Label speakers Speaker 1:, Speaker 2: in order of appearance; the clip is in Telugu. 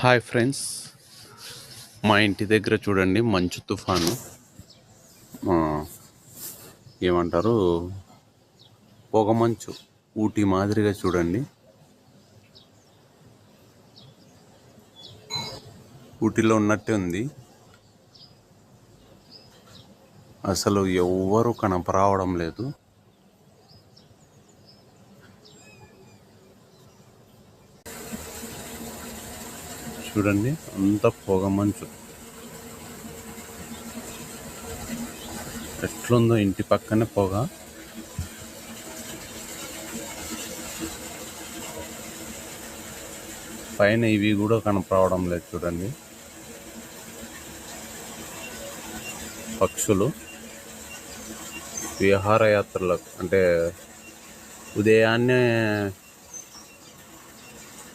Speaker 1: Hi friends. మా ఇంటి దగ్గర చూడండి మంచు తుఫాను. ఏమంటారు పొగ మంచు ఊటీ మాదిరిగా చూడండి. ఊటీలో ఉన్నట్టే ఉంది. అసలు ఎవ్వరు కనపరావడం లేదు. చూడండి అంత పొగ మంచు. ఎట్లుందో ఇంటి పక్కనే పొగ. పైన ఇవి కూడా కనపడడం లేదు చూడండి. పక్షులు. విహారయాత్రలకు అంటే ఉదయాన్నే